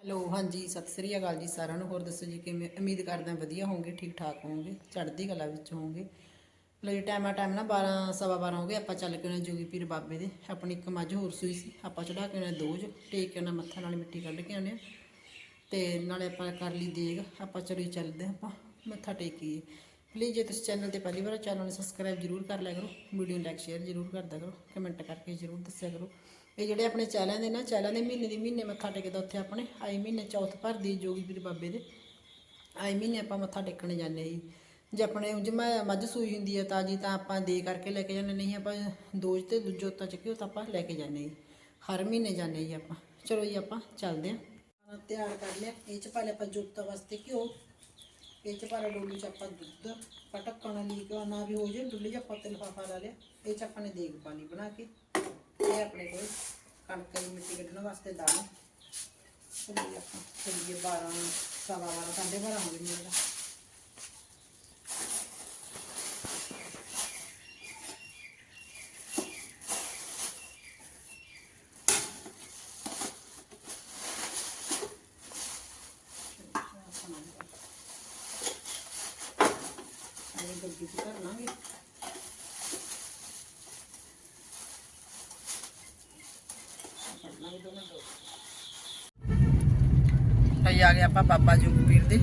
Hello, ਹਾਂਜੀ, ਸਤਿ ਸ੍ਰੀ ਅਕਾਲ ਜੀ ਸਾਰਿਆਂ ਨੂੰ। ਹੋਰ ਦੱਸੋ ਜੀ ਕਿਵੇਂ? ਉਮੀਦ ਕਰਦਾ ਵਧੀਆ ਹੋਵੋਗੇ, ਠੀਕ ਠਾਕ ਹੋਵੋਗੇ, ਚੜ੍ਹਦੀ ਕਲਾ ਵਿੱਚ ਹੋਵੋਗੇ। ਲੋ ਜੀ ਟਾਈਮ ਆ ਟਾਈਮ ਨਾ 12 ਸਵਾ 12 ਹੋ ਗਏ, ਆਪਾਂ ਚੱਲ ਕੇ ਉਹਨਾਂ ਜੋਗੀ ਪੀਰ ਬਾਬੇ ਦੇ। ਆਪਣੀ ਇੱਕ ਮੱਝ ਹੋਰ ਸੂਈ ਸੀ, ਆਪਾਂ ਚੜਾ ਕੇ ਉਹਨਾਂ ਦੋਜ ਟੇਕ ਕੇ ਉਹਨਾਂ ਮੱਥਾ, ਨਾਲ ਮਿੱਟੀ ਕੱਢ ਕੇ ਆਉਂਦੇ ਆ। ਤੇ ਨਾਲੇ ਆਪਾਂ ਕਰ ਲਈ ਦੇਗ। ਆਪਾਂ ਚਲੋ ਜੀ ਚੱਲਦੇ ਹਾਂ ਆਪਾਂ, ਮੱਥਾ ਟੇਕੀਏ। ਪਲੀਜ਼ ਜੇ ਤੁਸੀਂ ਚੈਨਲ ਤੇ ਪਹਿਲੀ ਵਾਰ ਚੈਨਲ ਨੂੰ ਸਬਸਕ੍ਰਾਈਬ ਜਰੂਰ ਕਰ ਲਿਆ ਕਰੋ। ਵੀਡੀਓ ਨੂੰ ਲਾਈਕ ਸ਼ੇਅਰ ਜਰੂਰ ਕਰਦਾ ਕਰੋ। ਕਮੈਂਟ ਕਰਕੇ ਜਰੂਰ ਦੱਸਿਆ ਕਰੋ। ਇਹ ਜਿਹੜੇ ਆਪਣੇ ਚਹਿਲਾਂ ਦੇ ਨਾ ਚੈਨਲਾਂ ਦੇ ਮਹੀਨੇ ਦੀ ਮਹੀਨੇ ਮੱਥਾ ਟੇਕਦਾ ਉੱਥੇ ਆਪਣੇ। ਆਈ ਮਹੀਨੇ ਚੌਥ ਭਰਦੀ ਜੋਗੀ ਪੀਰ ਬਾਬੇ ਦੇ। ਆਈ ਮਹੀਨੇ ਆਪਾਂ ਮੱਥਾ ਟੇਕਣ ਜਾਂਦੇ ਜੀ। ਜੇ ਆਪਣੇ ਉਂਝ ਮੱਝ ਸੂਈ ਹੁੰਦੀ ਹੈ ਤਾਜੀ ਤਾਂ ਆਪਾਂ ਦੇ ਕਰਕੇ ਲੈ ਕੇ ਜਾਂਦੇ ਨਹੀਂ ਆਪਾਂ ਦੋਜ ਤੇ ਜੋਤਾਂ ਚੱਕਿਓ ਤਾਂ ਆਪਾਂ ਲੈ ਕੇ ਜਾਂਦੇ ਜੀ। ਹਰ ਮਹੀਨੇ ਜਾਂਦੇ ਜੀ ਆਪਾਂ। ਚਲੋ ਜੀ ਆਪਾਂ ਚੱਲਦੇ ਹਾਂ ਤਿਆਰ ਕਰ ਲਿਆ। ਇਹ ਚ ਪਾ ਲਿਆ ਆਪਾਂ ਜੋਤਾਂ ਵਾਸਤੇ ਘਿਓ। ਇਹ ਚ ਪਾ ਲਿਆ ਡੋਲੂ ਚ ਆਪਾਂ ਦੁੱਧ। ਆਪਾਂ ਲਈ ਕਿ ਨਾ ਵੀ ਹੋ ਜੇ। ਡੁੱਲੀ ਆਪਾਂ ਤੇ ਲਿਫਾਫਾ ਲਾ ਲਿਆ। ਇਹ ਚ ਆਪਾਂ ਨੇ ਦੇਗ ਪਾਣੀ ਬਣਾ ਕੇ। ਇਹ ਆਪਣੇ ਕੋਲ ਕਣਕ ਦੀ ਮਿੱਟੀ ਕੱਢਣ ਵਾਸਤੇ ਦਾਣੇ ਚਲੀਏ ਆਪਾਂ, ਚਲੀਏ 12 ਸਵਾ 12 ਸਾਢੇ 12 ਹੋ ਗਏ ਮੇਰਾ ਇਹ ਗੱਡੀ ਚ ਕਰ ਲਾਂਗੇ ਭਾਈ ਆ ਗਏ ਆਪਾਂ ਬਾਬਾ ਜੋਗਪੀਰ ਦੇ।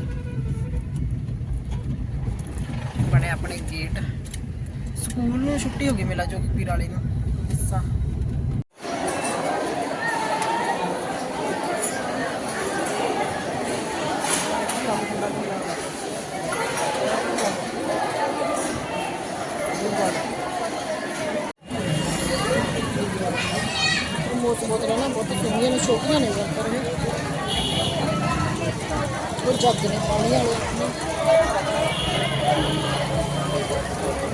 ਬਣੇ ਆਪਣੇ ਗੇਟ ਸਕੂਲ ਨੂੰ ਛੁੱਟੀ ਹੋ ਗਈ ਮੇਲਾ ਜੋਗਪੀਰ ਵਾਲੇ ਨੂੰ। ਮੋਟ ਬੋਤਲਾਂ ਬਹੁਤ ਸੁਣੀਆਂ ਨੇ, ਛੋਟੀਆਂ ਨੇ ਪਰ ਇਹ। ਉਹ ਜੱਗ ਨੇ ਪਾਣੀ ਵਾਲੇ। ਆਪਣੇ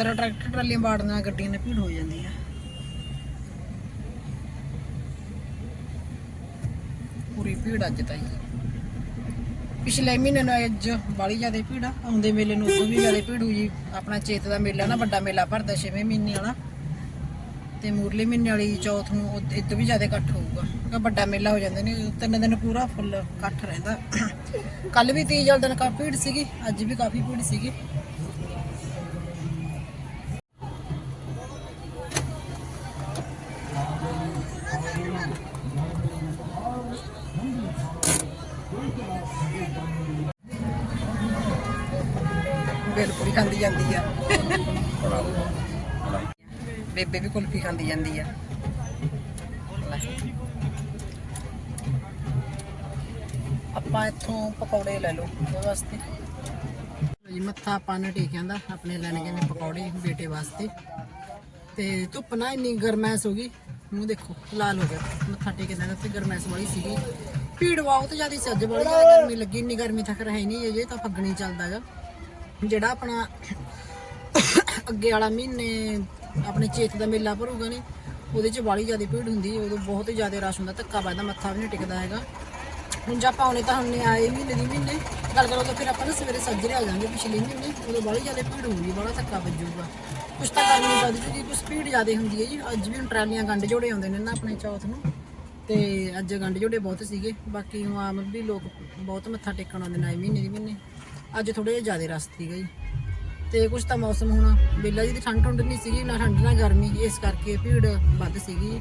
ਅੰਦਰ ਟਰੈਕਟਰ ਟਰਾਲੀਆਂ ਬਾੜਨ ਨਾਲ ਗੱਡੀਆਂ ਨੇ ਭੀੜ ਹੋ ਜਾਂਦੀ ਆ। ਪੂਰੀ ਭੀੜ ਅੱਜ ਤਾਂ ਪਿਛਲੇ ਮਹੀਨੇ ਨੂੰ ਅੱਜ ਬਾਲੀ ਜ਼ਿਆਦਾ ਭੀੜ ਆ। ਆਉਂਦੇ ਮੇਲੇ ਨੂੰ ਉਦੋਂ ਵੀ ਜ਼ਿਆਦਾ ਭੀੜ ਹੋਈ। ਆਪਣਾ ਚੇਤ ਦਾ ਮੇਲਾ ਨਾ, ਵੱਡਾ ਮੇਲਾ ਭਰਦਾ ਛੇਵੇਂ ਮਹੀਨੇ ਵਾਲਾ। ਤੇ ਮੂਰਲੇ ਮਹੀਨੇ ਵਾਲੀ ਚੌਥ ਨੂੰ ਉਹ- ਵੀ ਜ਼ਿਆਦਾ ਇਕੱਠ ਹੋਊਗਾ। ਕਿਉਂਕਿ ਵੱਡਾ ਮੇਲਾ ਹੋ ਜਾਂਦਾ ਨੇ, ਤਿੰਨ ਦਿਨ ਪੂਰਾ ਫੁੱਲ ਇਕੱਠ ਰਹਿੰਦਾ। ਕੱਲ ਵੀ ਤੀਜ ਵਾਲੇ ਦਿਨ ਕਾਫੀ ਭੀੜ ਸੀਗੀ, ਅੱਜ ਵੀ ਕਾਫੀ ਭੀੜ ਸੀਗੀ। ਬਿਲਕੁਲ ਖਾਂਦੀ ਜਾਂਦੀ ਆ। ਬੇਬੇ ਵੀ ਕੁਲਫੀ ਖਾਂਦੀ ਜਾਂਦੀ ਆ। ਆਪਾਂ ਇੱਥੋਂ ਪਕੌੜੇ ਲੈ ਲਓ ਉਹਦੇ ਵਾਸਤੇ। ਜੀ, ਮੱਥਾ ਆਪਾਂ ਨੇ ਟੇਕਿਆਂ ਦਾ, ਆਪਣੇ ਲੈਣੇ ਗਏ ਨੇ ਪਕੌੜੇ ਬੇਟੇ ਵਾਸਤੇ। ਤੇ ਧੁੱਪ ਨਾ ਇੰਨੀ ਗਰਮੈਸ ਹੋ ਗਈ, ਮੂੰਹ ਦੇਖੋ, ਲਾਲ ਹੋ ਗਿਆ, ਮੱਥਾ ਟੇਕਦਾ ਨਾ ਤੇ ਗਰਮੈਸ ਵਾਲੀ ਸੀਗੀ। ਭੀੜ ਬਹੁਤ ਜ਼ਿਆਦਾ ਸੀ ਬੜੀ ਗਰਮੀ ਲੱਗੀ, ਇੰਨੀ ਗਰਮੀ ਤੱਕ ਰਹੀ ਨਹੀਂ ਅਜੇ, ਤਾਂ ਫੱਗਣੀ ਚੱਲਦਾ ਹੈਗਾ। ਜਿਹੜਾ ਆਪਣਾ ਅੱਗੇ ਵਾਲਾ ਮਹੀਨੇ ਆਪਣੇ ਚੇਤ ਦਾ ਮੇਲਾ ਭਰੂਗਾ ਨੇ, ਉਹਦੇ 'ਚ ਬਾਲੀ ਜ਼ਿਆਦਾ ਭੀੜ ਹੁੰਦੀ ਹੈ, ਉਦੋਂ ਬਹੁਤ ਜ਼ਿਆਦਾ ਰਸ਼ ਹੁੰਦਾ, ਧੱਕਾ ਵੱਜਦਾ, ਮੱਥਾ ਵੀ ਨਹੀਂ ਟਿਕਦਾ ਹੈਗਾ। ਹੁਣ ਜੇ ਆਪਾਂ ਆਉਣੇ ਤਾਂ ਹੁੰਨੇ ਆਏ ਮਹੀਨੇ ਦੀ ਮਹੀਨੇ, ਗੱਲ ਕਰੋ ਤਾਂ ਫਿਰ ਆਪਾਂ ਨਾ ਸਵੇਰੇ ਸੱਜਰੇ ਆ ਜਾਵਾਂਗੇ ਪਿਛਲੇ ਮਹੀਨੇ, ਉਦੋਂ ਬਾਲੀ ਜ਼ਿਆਦਾ ਭੀੜ ਹੋਊਗੀ ਬੜਾ ਧੱਕਾ ਵੱਜੂਗਾ। ਕੁਛ ਤਾਂ ਗਰਮੀ ਵੱਧ ਜੂਗੀ, ਕੁਛ ਭੀੜ ਜ਼ਿਆਦਾ ਹੁੰਦੀ ਹੈ ਜੀ। ਅੱਜ ਵੀ ਹੁਣ ਟਰਾਲੀਆਂ ਗੰਢ ਜੋੜੇ ਆਉਂਦੇ ਨੇ ਨਾ ਆਪਣੇ ਚੌਥ ਨੂੰ, ਤੇ ਅੱਜ ਗੰਢ ਜੋੜੇ ਬਹੁਤ ਸੀਗੇ, ਬਾਕੀ ਆਮ ਵੀ ਲੋਕ ਬਹੁਤ ਮੱਥਾ ਟੇਕਣ ਆਉਂਦੇ ਨੇ ਆਏ ਮਹੀਨੇ ਦੀ ਮਹੀਨੇ। ਅੱਜ ਥੋੜੇ ਜਿਹਾ ਜ਼ਿਆਦਾ ਰਸ ਸੀਗਾ ਜੀ। ਤੇ ਕੁਛ ਤਾਂ ਮੌਸਮ ਹੁਣ ਬੇਲਾ ਜੀ ਦੀ ਠੰਡ ਠੰਡ ਨਹੀਂ ਸੀਗੀ, ਨਾ ਠੰਡ, ਨਾ ਗਰਮੀ, ਇਸ ਕਰਕੇ ਭੀੜ ਵੱਧ ਸੀਗੀ।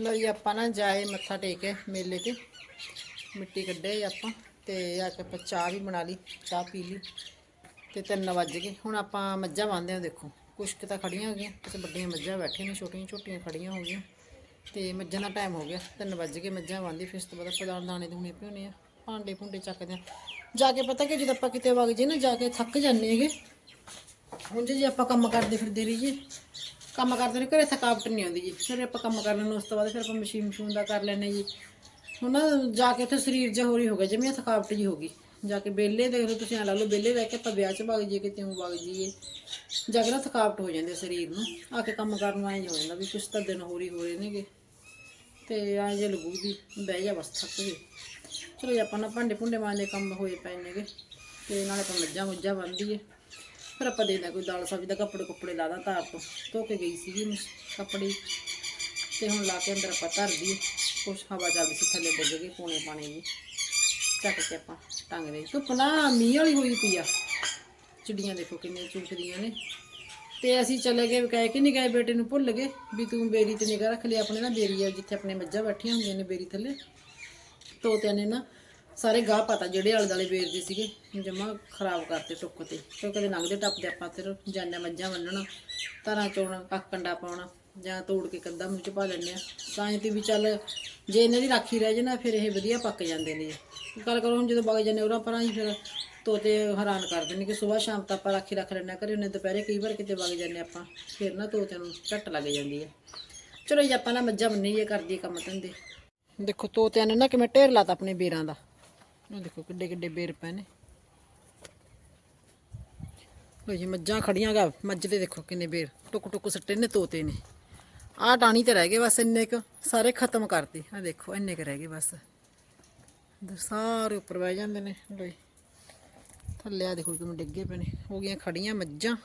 ਲਓ ਜੀ, ਆਪਾਂ ਨਾ ਜਾਏ ਮੱਥਾ ਟੇਕੇ ਮੇਲੇ ਤੇ। ਮਿੱਟੀ ਕੱਢੇ ਆਪਾਂ, ਤੇ ਆ ਕੇ ਆਪਾਂ ਚਾਹ ਵੀ ਬਣਾ ਲਈ, ਚਾਹ ਪੀ ਲਈ, ਤੇ ਤਿੰਨ ਵੱਜ ਗਏ। ਹੁਣ ਆਪਾਂ ਮੱਝਾਂ ਬੰਨਦੇ ਆ ਦੇਖੋ। ਕੁਛ ਕੁ ਤਾਂ ਖੜੀਆਂ ਹੋ ਗਈਆਂ, ਕਿਸੇ ਵੱਡੀਆਂ ਮੱਝਾਂ ਬੈਠੀਆਂ ਨੇ ਛੋਟੀਆਂ ਛੋਟੀਆਂ ਖੜੀਆਂ ਹੋ ਗਈਆਂ। ਤੇ ਮੱਝਾਂ ਦਾ ਟਾਈਮ ਹੋ ਗਿਆ 3 ਵਜ ਕੇ ਮੱਝਾਂ ਬੰਦੀ ਫਿਰ ਉਸ ਤੋਂ ਬਾਅਦ ਪਦਾਰ ਦਾਣੇ ਦੂਣੇ ਪਿਉਣੇ ਆ, ਭਾਂਡੇ ਭੁੰਡੇ ਚੱਕਦੇ ਆ। ਜਾ ਕੇ ਪਤਾ ਕਿ, ਜਦੋਂ ਆਪਾਂ ਕਿਤੇ ਵਗ ਜੇ ਨਾ, ਜਾ ਕੇ ਥੱਕ ਜਾਂਦੇ ਹੈਗੇ। ਹੁਣ ਜੇ ਆਪਾਂ ਕੰਮ ਕਰਦੇ ਫਿਰਦੇ ਰਹੀਏ, ਕੰਮ ਕਰਦੇ ਨੇ, ਘਰੇ ਥਕਾਵਟ ਨਹੀਂ ਆਉਂਦੀ ਜੀ। ਫਿਰ ਆਪਾਂ ਕੰਮ ਕਰ ਲੈਂਦੇ ਉਸ ਤੋਂ ਬਾਅਦ ਫਿਰ ਆਪਾਂ ਮਸ਼ੀਨ ਮਸ਼ੂਨ ਦਾ ਕਰ ਲੈਂਦੇ ਜੀ। ਹੁਣ ਨਾ ਜਾ ਕੇ ਉੱਥੇ ਸਰੀਰ ਜਿਹਾ ਹੋਰੀ ਹੋ ਗਿਆ, ਜਿਵੇਂ ਥਕਾਵਟ ਜੀ ਹੋ ਗਈ। ਜਾ ਕੇ ਬੇਲੇ ਦੇਖ ਲਓ, ਤੁਸੀਂ ਐ ਲਾ ਲਓ ਬੇਲੇ ਰਹਿ ਕੇ ਆਪਾਂ ਵਿਆਹ 'ਚ ਵਗ ਜਾਈਏ, ਕਿਤੇ ਉਹ ਵਗ ਜਾਈਏ। ਜਾ ਕੇ ਨਾ ਥਕਾਵਟ ਹੋ ਜਾਂਦੀ ਸਰੀਰ ਨੂੰ। ਆ ਕੇ ਕੰਮ ਕਰਨ ਨੂੰ ਐਂ ਹੋ ਜਾਂਦਾ ਵੀ ਕੁਛ ਤਾਂ ਦਿਨ ਹੋਰੀ ਹੋ ਰਹੇ ਨੇਗੇ। ਤੇ ਐਂ ਜੇ ਲੱਗੂ ਬਹਿ ਜਾ ਬਸ ਥੱਕ ਗਏ। ਚਲੋ ਜੀ, ਆਪਾਂ ਨਾ ਭਾਂਡੇ ਭੁੰਡੇ ਮਾਂਜਦੇ ਕੰਮ ਹੋਏ ਪਏ ਨੇਗੇ ਤੇ ਨਾਲੇ ਆਪਾਂ ਮੱਝਾਂ ਮੁੱਝਾਂ ਬੰਨ੍ਹਦੀਏ। ਫਿਰ ਆਪਾਂ ਦੇਖਦੇ ਕੋਈ ਦਾਲ ਸਬਜ਼ੀ ਦਾ ਕੱਪੜੇ ਕੁੱਪੜੇ ਲਾ ਦਾਂ ਤਾਰ ਤੋਂ, ਧੋ ਕੇ ਗਈ ਸੀਗੀ ਕੱਪੜੇ। ਤੇ ਹੁਣ ਲਾ ਕੇ ਅੰਦਰ ਆਪਾਂ ਧਰ ਦਈਏ, ਕੁਛ ਹਵਾ ਚੱਲਦੀ ਸੀ ਥੱਲੇ ਡਿੱਗ ਗਏ ਪੂਣੇ ਪਾਣੀ ਵੀ ਚੱਕ ਕੇ ਆਪਾਂ ਟੰਗ ਦੇ। ਧੁੱਪ ਨਾ ਮੀਂਹ ਵਾਲੀ ਹੋਈ ਪਈ ਆ। ਚਿੜੀਆਂ ਦੇਖੋ ਕਿੰਨੇ ਚੂਸਦੀਆਂ ਨੇ। ਤੇ ਅਸੀਂ ਚਲੇ ਗਏ ਕਹਿ ਕੇ ਨਹੀਂ ਗਏ ਬੇਟੇ ਨੂੰ ਭੁੱਲ ਗਏ, ਵੀ ਤੂੰ ਬੇਰੀ ਤੇ ਨਿਗਾਹ ਰੱਖ ਲਈ ਆਪਣੇ ਨਾ ਬੇਰੀ ਆ, ਜਿੱਥੇ ਆਪਣੇ ਮੱਝਾਂ ਬੈਠੀਆਂ ਹੁੰਦੀਆਂ ਨੇ ਬੇਰੀ ਥੱਲੇ। ਤੋਤਿਆਂ ਨੇ ਨਾ ਸਾਰੇ ਗਾਹ ਪਤਾ, ਜਿਹੜੇ ਆਲੇ ਦੁਆਲੇ ਵੇਰਦੇ ਸੀਗੇ ਜਮਾ ਖਰਾਬ ਕਰਤੇ ਟੁੱਕ ਤੇ ਕਿਉਂ ਕਦੇ ਲੰਘਦੇ ਟੱਪਦੇ ਆਪਾਂ ਤੇ ਜਾਂਦੇ ਮੱਝਾਂ ਬੰਨਣ, ਧਾਰਾਂ ਚੋਣ, ਕੱਖ ਕੰਡਾ ਪਾਉਣਾ, ਜਾਂ ਤੋੜ ਕੇ ਕੱਦਾ ਮੂੰਹ ਚ ਪਾ ਲੈਂਦੇ ਆ ਤਾਂ ਇਹ ਤੇ ਵੀ ਚੱਲ, ਜੇ ਇਹਨਾਂ ਦੀ ਰਾਖੀ ਰਹਿ ਜੇ ਨਾ, ਫਿਰ ਇਹ ਵਧੀਆ ਪੱਕ ਜਾਂਦੇ ਨੇ। ਗੱਲ ਕਰੋ, ਹੁਣ ਜਦੋਂ ਬਗ ਜਾਂਦੇ ਉਹਨਾਂ ਪਰਾਂ ਹੀ ਫਿਰ ਤੋਤੇ ਹੈਰਾਨ ਕਰ ਦਿੰਦੇ ਕਿ ਸਵੇਰ ਸ਼ਾਮ ਤਾਂ ਆਪਾਂ ਰਾਖੀ ਰੱਖ ਲੈਣਾ ਘਰੇ ਉਹਨੇ ਦੁਪਹਿਰੇ ਕਈ ਵਾਰ ਕਿਤੇ ਵਗ ਜਾਂਦੇ ਆਪਾਂ, ਫਿਰ ਨਾ ਤੋਤਿਆਂ ਨੂੰ ਝੱਟ ਲੱਗ ਜਾਂਦੀ ਹੈ। ਚਲੋ ਜੀ, ਆਪਾਂ ਨਾ ਮੱਝਾਂ ਬੰਨੀਏ ਕਰਦੀ ਕੰਮ ਧੰਦੇ। ਦੇਖੋ ਤੋਤਿਆਂ ਨੇ ਨਾ ਕਿਵੇਂ ਢੇਰ ਲਾਤਾ ਆਪਣੇ ਬੇਰਾਂ ਦਾ। ਉਹ ਦੇਖੋ ਕਿੱਡੇ ਕਿੱਡੇ ਬੇਰ ਪਏ ਨੇ। ਲੋ ਜੀ, ਮੱਝਾਂ ਖੜੀਆਂ ਗਾ, ਮੱਝ ਦੇ ਦੇਖੋ ਕਿੰਨੇ ਬੇਰ, ਟੁਕ ਟੁਕ ਸੱਟੇ ਨੇ ਤੋਤੇ ਨੇ ਆਹ ਟਾਣੀ ਤੇ ਰਹਿ ਗਏ ਬਸ ਇੰਨੇ ਕੁ, ਸਾਰੇ ਖਤਮ ਕਰਤੇ। ਆ ਦੇਖੋ, ਇੰਨੇ ਕੁ ਰਹਿ ਗਏ ਬਸ। ਸਾਰੇ ਉੱਪਰ ਬਹਿ ਜਾਂਦੇ ਨੇ ਲੋ ਥੱਲੇ ਆ ਦੇਖੋ ਕਿਵੇਂ ਡਿੱਗੇ ਪਏ ਨੇ। ਹੋ ਗਈਆਂ ਖੜੀਆਂ ਮੱਝਾਂ।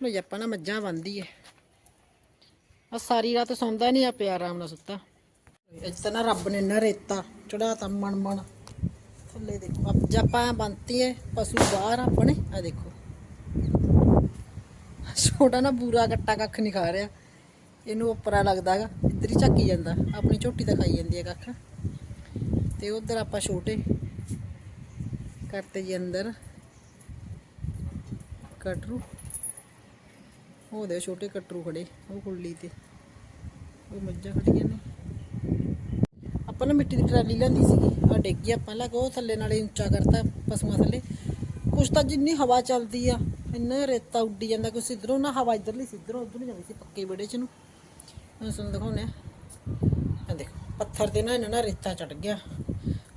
ਲੋ ਜੀ ਨਾ ਮੱਝਾਂ ਬੰਦੀ ਐ ਆ ਸਾਰੀ ਰਾਤ ਸੌਂਦਾ ਨਹੀਂ ਆ ਪਿਆ ਆਰਾਮ ਨਾਲ ਸੁੱਤਾ। ਅੱਜ ਤਾਂ ਨਾ ਰੱਬ ਨੇ ਨਾ ਰੇਤਾ ਚੜਾਤਾ ਮਣ ਮਣ ਥੱਲੇ ਦੇਖੋ ਅੱਜ ਆਪਾਂ ਬੰਤੀ ਹੈ ਪਸ਼ੂ ਬਾਹਰ ਆਪਣੇ ਆ ਦੇਖੋ। ਛੋਟਾ ਨਾ ਬੂਰਾ ਕੱਟਾ ਕੱਖ ਨਹੀਂ ਖਾ ਰਿਹਾ। ਇਹਨੂੰ ਉੱਪਰਾ ਲੱਗਦਾਗਾ ਇੱਧਰ ਹੀ ਝੱਕੀ ਜਾਂਦਾ। ਆਪਣੀ ਝੋਟੀ ਤਾਂ ਖਾਈ ਜਾਂਦੀ ਹੈ ਕੱਖ। ਤੇ ਉਧਰ ਆਪਾਂ ਛੋਟੇ ਕਰਤੇ ਜੀ ਅੰਦਰ। ਕਟਰੂ। ਉਹ ਛੋਟੇ ਕਟਰੂ ਖੜੇ, ਉਹ ਕੁੱਲੀ ਤੇ। ਉਹ ਮੱਝਾਂ ਖੜੀਆਂ ਨੇ। ਆਪਾਂ ਨਾ ਮਿੱਟੀ ਦੀ ਟਰਾਲੀ ਲੈਂਦੀ ਸੀਗੀ ਆ ਡਿੱਗੀ ਆਪਾਂ ਲਾ ਕੇ ਉਹ ਥੱਲੇ ਨਾਲੇ ਉੱਚਾ ਕਰਤਾ ਪਸ਼ੂਆਂ ਥੱਲੇ। ਕੁਛ ਤਾਂ ਜਿੰਨੀ ਹਵਾ ਚੱਲਦੀ ਆ, ਇੰਨਾ ਰੇਤਾ ਉੱਡੀ ਜਾਂਦਾ, ਕੁਛ ਇਧਰੋਂ ਨਾ ਹਵਾ ਇਧਰਲੀ ਸੀ, ਇਧਰੋਂ ਉਧਰ ਨੂੰ ਜਾਂਦੀ ਸੀ ਪੱਕੇ ਬੜੇ ਚ ਨੂੰ। ਮੈਂ ਤੁਹਾਨੂੰ ਦਿਖਾਉਣੇ ਆ। ਦੇਖੋ, ਪੱਥਰ ਤੇ ਨਾ ਇਹਨਾਂ ਨਾਲ ਰੇਤਾ ਚੜ ਗਿਆ।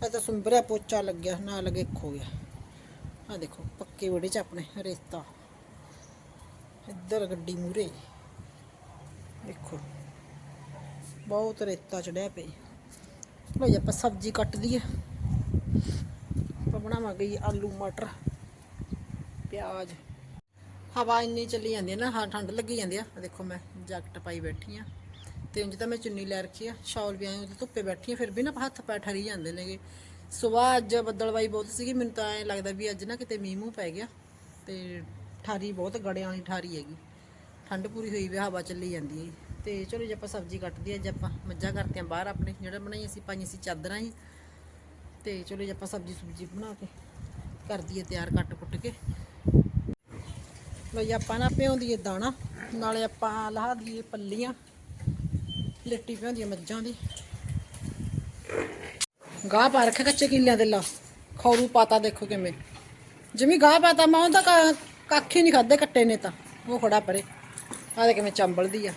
ਇਹ ਤਾਂ ਸੁੰਬਰਿਆ ਪੋਚਾ ਲੱਗਿਆ ਨਾ ਲੱਗੇ ਖੋ ਗਿਆ। ਆ ਦੇਖੋ, ਪੱਕੇ ਬੜੇ ਚ ਆਪਣੇ, ਰੇਤਾ। ਇੱਧਰ ਗੱਡੀ ਮੂਰੇ ਦੇਖੋ, ਬਹੁਤ ਰੇਤਾ ਚੜਿਆ ਪਈ ਲੋ ਜੀ ਆਪਾਂ ਸਬਜ਼ੀ ਕੱਟ ਦਈਏ। ਆਪਾਂ ਬਣਾਵਾਂਗੇ ਜੀ ਆਲੂ, ਮਟਰ, ਪਿਆਜ਼। ਹਵਾ ਇੰਨੀ ਚੱਲੀ ਜਾਂਦੀ ਹੈ ਨਾ ਹਾਂ ਠੰਡ ਲੱਗੀ ਜਾਂਦੀ ਆ ਆਹ ਦੇਖੋ, ਮੈਂ ਜੈਕਟ ਪਾਈ ਬੈਠੀ ਆ ਤੇ ਉਂਝ ਤਾਂ ਮੈਂ ਚੁੰਨੀ ਲੈ ਰੱਖੀ ਆ, ਸ਼ਾਲ ਵੀ ਆਈ ਉਹਦੇ ਧੁੱਪੇ ਬੈਠੀ ਆ, ਫਿਰ ਵੀ ਨਾ ਹੱਥ ਪੈ ਠਰੀ ਜਾਂਦੇ ਨੇਗੇ। ਸਵੇਰ ਅੱਜ ਬੱਦਲਵਾਈ ਬਹੁਤ ਸੀਗੀ, ਮੈਨੂੰ ਤਾਂ ਐ ਲੱਗਦਾ ਵੀ ਅੱਜ ਨਾ ਕਿਤੇ ਮੀਂਹ ਮੂੰਹ ਪੈ ਗਿਆ ਤੇ ਠਾਰੀ ਬਹੁਤ ਗੜਿਆਂ ਵਾਲੀ ਠਾਰੀ ਹੈਗੀ। ਠੰਡ ਪੂਰੀ ਹੋਈ ਵੀ ਹਵਾ ਚੱਲੀ ਜਾਂਦੀ ਹੈ ਤੇ ਚਲੋ ਜੇ ਆਪਾਂ ਸਬਜ਼ੀ ਕੱਟਦੀ ਅੱਜ ਆਪਾਂ ਮੱਝਾਂ ਕਰਦੇ ਕਰਤੀਆਂ ਬਾਹਰ ਆਪਣੇ, ਜਿਹੜਾ ਬਣਾਈ ਅਸੀਂ ਪਾਈਆਂ ਸੀ ਚਾਦਰਾਂ ਹੀ ਤੇ ਚਲੋ ਜੇ ਆਪਾਂ ਸਬਜ਼ੀ ਸੁਬਜੀ ਬਣਾ ਕੇ ਕਰ ਦਈਏ ਤਿਆਰ ਕੱਟ ਕੁੱਟ ਕੇ। ਲੋ ਆਪਾਂ ਨਾ ਭਿਉਂਦੀਏ ਦਾਣਾ, ਨਾਲੇ ਆਪਾਂ ਲਾਹ ਦਈਏ ਪੱਲੀਆਂ। ਲਿੱਟੀ ਭਿਉਂਦੀਆਂ ਮੱਝਾਂ ਦੀ। ਗਾਹ ਪਾ ਰੱਖਿਆ ਕੱਚੇ ਕਿੱਲਿਆਂ ਦੇ ਲਾ। ਖੌਰੂ ਪਾਤਾ ਦੇਖੋ ਕਿਵੇਂ। ਜਿਵੇਂ ਗਾਹ ਪਾਤਾ, ਮਾਂ ਤਾਂ ਕੱਖ ਹੀ ਨਹੀਂ ਖਾਦੇ ਕੱਟੇ ਨੇ ਤਾਂ। ਉਹ ਖੜਾ ਪਰੇ। ਆਹ ਦੇ ਕਿਵੇਂ ਚੰਬਲਦੀ ਆ।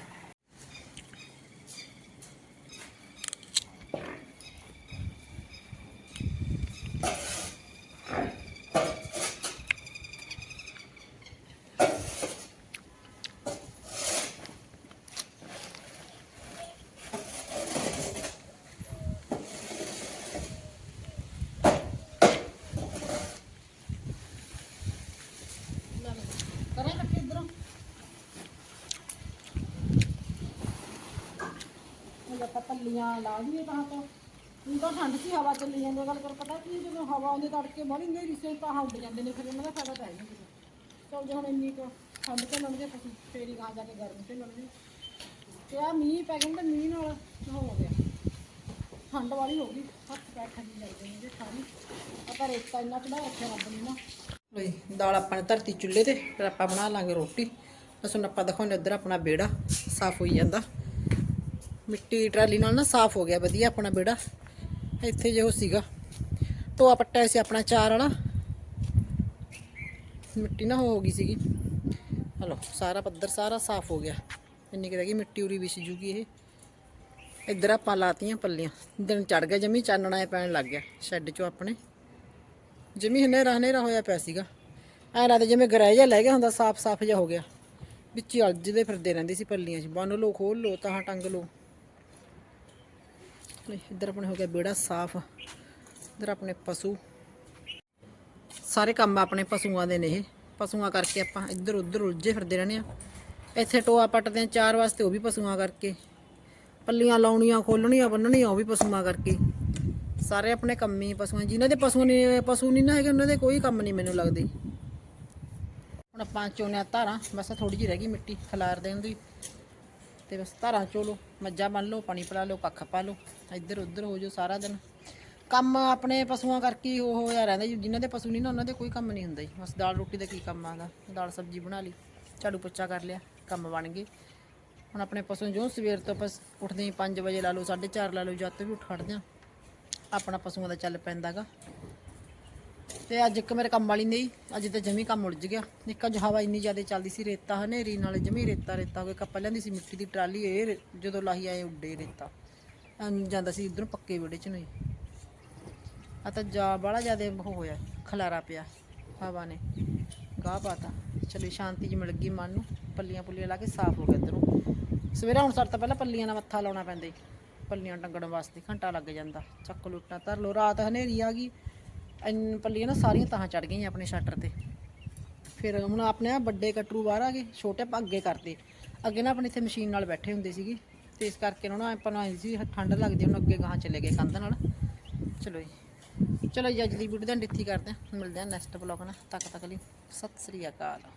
ਉਹ ਆਪਾਂ ਪੱਲੀਆਂ ਲਾ ਦਈਏ ਤਾਂ ਤੋਂ ਠੰਡ ਸੀ ਹਵਾ ਚੱਲੀ ਜਾਂਦੀ ਹੈ, ਗੱਲ ਕਰ ਪਤਾ ਕੀ ਜਦੋਂ ਹਵਾ ਆਉਂਦੀ ਤੜਕੇ ਬੜੀ ਨੇਰੀ ਸੇ ਤਾਂ ਉੱਡ ਜਾਂਦੇ ਨੇ ਫਿਰ ਇਹਨਾਂ ਦਾ ਫਾਇਦਾ ਤਾਂ ਹੈ ਨਹੀਂ ਕਿਸੇ ਚਲ ਜੇ ਹੁਣ ਇੰਨੀ ਕੁ ਠੰਡ ਤੇ ਲੰਘਦੇ ਤੁਸੀਂ ਫੇਰੀ ਗਾਂ ਜਾ ਕੇ ਗਰਮੀ ਤੇ ਲੰਘਦੇ ਤੇ ਆ ਮੀਂਹ ਪੈ ਗਿਆ ਤੇ ਮੀਂਹ ਨਾਲ ਹੋ ਗਿਆ। ਠੰਡ ਵਾਲੀ ਹੋ ਗਈ ਹੱਥ ਪੈਰ ਠੰਡੀ ਲੱਗਦੇ ਨੇ ਜੇ ਸਾਰੀ। ਆਪਾਂ ਰੇਤਾ ਇੰਨਾ ਚੜਾਇਆ ਇੱਥੇ ਰੱਬ ਨੇ ਨਾ। ਲਈ ਦਾਲ ਆਪਾਂ ਨੇ ਧਰਤੀ ਚੁੱਲ੍ਹੇ ਤੇ ਫਿਰ ਆਪਾਂ ਬਣਾ ਲਾਂਗੇ ਰੋਟੀ। ਬਸ ਹੁਣ ਆਪਾਂ ਦਿਖਾਉਂਦੇ ਉੱਧਰ ਆਪਣਾ ਵਿਹੜਾ ਸਾਫ਼ ਹੋਈ ਜਾਂਦਾ। ਮਿੱਟੀ ਟਰਾਲੀ ਨਾਲ ਨਾ ਸਾਫ਼ ਹੋ ਗਿਆ, ਵਧੀਆ ਆਪਣਾ ਬੇੜਾ ਇੱਥੇ ਜਿਹੋ ਸੀਗਾ। ਟੋਆ ਪੱਟਿਆ ਸੀ ਆਪਣਾ ਚਾਰ ਵਾਲਾ। ਮਿੱਟੀ ਨਾ ਹੋ ਗਈ ਸੀਗੀ। ਹਲੋ, ਸਾਰਾ ਪੱਧਰ ਸਾਰਾ ਸਾਫ਼ ਹੋ ਗਿਆ। ਇੰਨੀ ਕਿ ਰਹਿ ਗਈ, ਮਿੱਟੀ ਉਰੀ ਵਿਛ ਜੂਗੀ ਇਹ। ਇੱਧਰ ਆਪਾਂ ਲਾਤੀਆਂ ਪੱਲੀਆਂ। ਦਿਨ ਚੜ ਗਿਆ, ਜਮੀ ਚਾਨਣਾ ਜਿਹਾ ਪੈਣ ਲੱਗ ਗਿਆ, ਸ਼ੈੱਡ ਚੋਂ ਆਪਣੇ। ਜਮੀ ਹਨੇਰਾ ਹਨੇਰਾ ਹੋਇਆ ਪਿਆ ਸੀਗਾ। ਐ ਲੱਗਦਾ ਜਿਵੇਂ ਗਰਾਇਆ ਜਿਹਾ ਲੈ ਗਿਆ ਹੁੰਦਾ ਸਾਫ਼ ਸਾਫ਼ ਜਿਹਾ ਹੋ ਗਿਆ। ਵਿੱਚ ਹੀ ਅਲਝਦੇ ਫਿਰਦੇ ਰਹਿੰਦੇ ਸੀ ਪੱਲੀਆਂ 'ਚ। ਬੰਨ ਲਓ ਖੋਲ ਲਓ ਤਾਂ ਟੰਗ ਲਓ। ਇੱਧਰ ਆਪਣੇ ਹੋ ਗਿਆ ਬੇੜਾ ਸਾਫ਼, ਇੱਧਰ ਆਪਣੇ ਪਸ਼ੂ। ਸਾਰੇ ਕੰਮ ਆਪਣੇ ਪਸ਼ੂਆਂ ਦੇ ਨੇ ਇਹ। ਪਸ਼ੂਆਂ ਕਰਕੇ ਆਪਾਂ ਇੱਧਰ ਉੱਧਰ ਉਲਝੇ ਫਿਰਦੇ ਰਹਿੰਦੇ ਆ ਇੱਥੇ ਟੋਆ ਪੱਟਦੇ ਆ ਚਾਰ ਵਾਸਤੇ, ਉਹ ਵੀ ਪਸ਼ੂਆਂ ਕਰਕੇ। ਪੱਲੀਆਂ ਲਾਉਣੀਆਂ ਖੋਲਣੀਆਂ ਬੰਨਣੀਆਂ ਉਹ ਵੀ ਪਸ਼ੂਆਂ ਕਰਕੇ। ਸਾਰੇ ਆਪਣੇ ਕੰਮ ਹੀ ਪਸ਼ੂਆਂ। ਜਿਨ੍ਹਾਂ ਦੇ ਪਸ਼ੂ ਨਹੀਂ ਪਸ਼ੂ ਨਹੀਂ ਨਾ ਹੈਗੇ, ਉਹਨਾਂ ਦੇ ਕੋਈ ਕੰਮ ਨਹੀਂ ਮੈਨੂੰ ਲੱਗਦੇ। ਹੁਣ ਆਪਾਂ ਚੋਨੇ ਧਾਰਾਂ, ਬਸ ਥੋੜੀ ਜਿਹੀ ਰਹਿ ਗਈ ਮਿੱਟੀ ਖਲਾਰ ਦੇਣ ਦੀ ਤੇ ਬਸ ਧਾਰਾਂ ਚੋਲੋ, ਮੱਝਾਂ ਬੰਨ ਲਓ, ਪਾਣੀ ਪਿਲਾ ਲਓ, ਕੱਖ ਪਾ ਲਓ, ਇੱਧਰ ਉੱਧਰ ਹੋ ਜਾਓ ਸਾਰਾ ਦਿਨ। ਕੰਮ ਆਪਣੇ ਪਸ਼ੂਆਂ ਕਰਕੇ ਹੀ ਉਹ ਹੋਇਆ ਰਹਿੰਦਾ ਜੀ, ਜਿਨ੍ਹਾਂ ਦੇ ਪਸ਼ੂ ਨਹੀਂ ਨਾ, ਉਹਨਾਂ ਦੇ ਕੋਈ ਕੰਮ ਨਹੀਂ ਹੁੰਦਾ ਜੀ। ਬਸ ਦਾਲ ਰੋਟੀ ਦਾ ਕੀ ਕੰਮ ਆਗਾ, ਦਾਲ ਸਬਜ਼ੀ ਬਣਾ ਲਈ, ਝਾੜੂ ਪੋਚਾ ਕਰ ਲਿਆ, ਕੰਮ ਬਣ ਗਏ। ਹੁਣ ਆਪਣੇ ਪਸ਼ੂ ਜੋ ਸਵੇਰ ਤੋਂ ਆਪਾਂ ਉੱਠਦੇ ਹੀ 5 ਵਜੇ ਲਾ ਲਓ 4:30 ਲਾ ਲਓ, ਜਦ ਤੋਂ ਵੀ ਉੱਠ ਖੜਦੇ ਆ ਆਪਣਾ ਪਸ਼ੂਆਂ ਦਾ ਚੱਲ ਪੈਂਦਾਗਾ ਤੇ ਅੱਜ ਇੱਕ ਮੇਰੇ ਕੰਮ ਵਾਲੀ ਨਹੀਂ, ਅੱਜ ਤਾਂ ਜਮੀ ਕੰਮ ਉਲਝ ਗਿਆ। ਇੱਕ ਅੱਜ ਹਵਾ ਇੰਨੀ ਜ਼ਿਆਦਾ ਚੱਲਦੀ ਸੀ ਰੇਤਾ ਹਨੇਰੀ ਨਾਲ ਜਮੀ ਰੇਤਾ ਰੇਤਾ ਹੋ ਗਿਆ ਕੱਪਾ ਲੈਂਦੀ ਸੀ ਮਿੱਟੀ ਦੀ ਟਰਾਲੀ, ਇਹ ਜਦੋਂ ਲਾਹੀ ਆਏ ਉੱਡੇ ਰੇਤਾ। ਜਾਂਦਾ ਸੀ ਇਧਰੋਂ ਪੱਕੇ ਵਿੜੇ ਚ ਨੂੰ ਆ ਤਾਂ ਜਾ ਬੜਾ ਜ਼ਿਆਦਾ ਹੋਇਆ, ਖਲਾਰਾ ਪਿਆ ਹਵਾ ਨੇ। ਗਾਹ ਪਾਤਾ। ਚਲੋ ਸ਼ਾਂਤੀ ਜੀ ਮਿਲ ਗਈ ਮਨ ਨੂੰ। ਪੱਲੀਆਂ ਪੁੱਲੀਆਂ ਲਾ ਕੇ ਸਾਫ਼ ਹੋ ਗਿਆ ਇਧਰੋਂ। ਸਵੇਰੇ ਹੁਣ ਸਰ ਤੋਂ ਪਹਿਲਾਂ ਪੱਲੀਆਂ ਨਾਲ ਮੱਥਾ ਲਾਉਣਾ ਪੈਂਦਾ ਪੱਲੀਆਂ ਟੰਗਣ ਵਾਸਤੇ ਘੰਟਾ ਲੱਗ ਜਾਂਦਾ। ਚੱਕ ਲੁੱਟਾਂ ਧਰ ਲੋ ਰਾਤ ਹਨੇਰੀ ਆ ਗਈ। ਐਨ ਪੱਲੀਆਂ ਨਾ ਸਾਰੀਆਂ ਤਾਹਾਂ ਚੜ ਗਈਆਂ ਆਪਣੇ ਸ਼ਟਰ ਤੇ। ਫਿਰ ਹੁਣ ਆਪਣੇ ਆ ਵੱਡੇ ਕਟਰੂ ਬਾਹਰ ਆ ਗਏ, ਛੋਟੇ ਆਪਾਂ ਅੱਗੇ ਕਰਦੇ। ਅੱਗੇ ਨਾ ਆਪਣੇ ਇੱਥੇ ਮਸ਼ੀਨ ਨਾਲ ਬੈਠੇ ਹੁੰਦੇ ਸੀਗੇ, ਤੇ ਇਸ ਕਰਕੇ ਉਹਨਾਂ ਨੂੰ ਆਪਾਂ ਨੂੰ ਆਈ ਸੀ ਠੰਡ ਲੱਗਦੀ ਹੁਣ ਅੱਗੇ ਗਾਹਾਂ ਚਲੇ ਗਏ ਕੰਧ ਨਾਲ। ਚਲੋ ਜੀ। ਚਲੋ ਜੀ, ਅੱਜ ਦੀ ਵੀਡੀਓ ਦਾ ਡਿੱਥੀ ਕਰਦੇ ਹਾਂ। ਮਿਲਦੇ ਹਾਂ ਨੈਕਸਟ ਬਲੌਗ ਨਾਲ। ਤੱਕ ਤੱਕ ਲਈ, ਸਤਿ ਸ੍ਰੀ ਅਕਾਲ।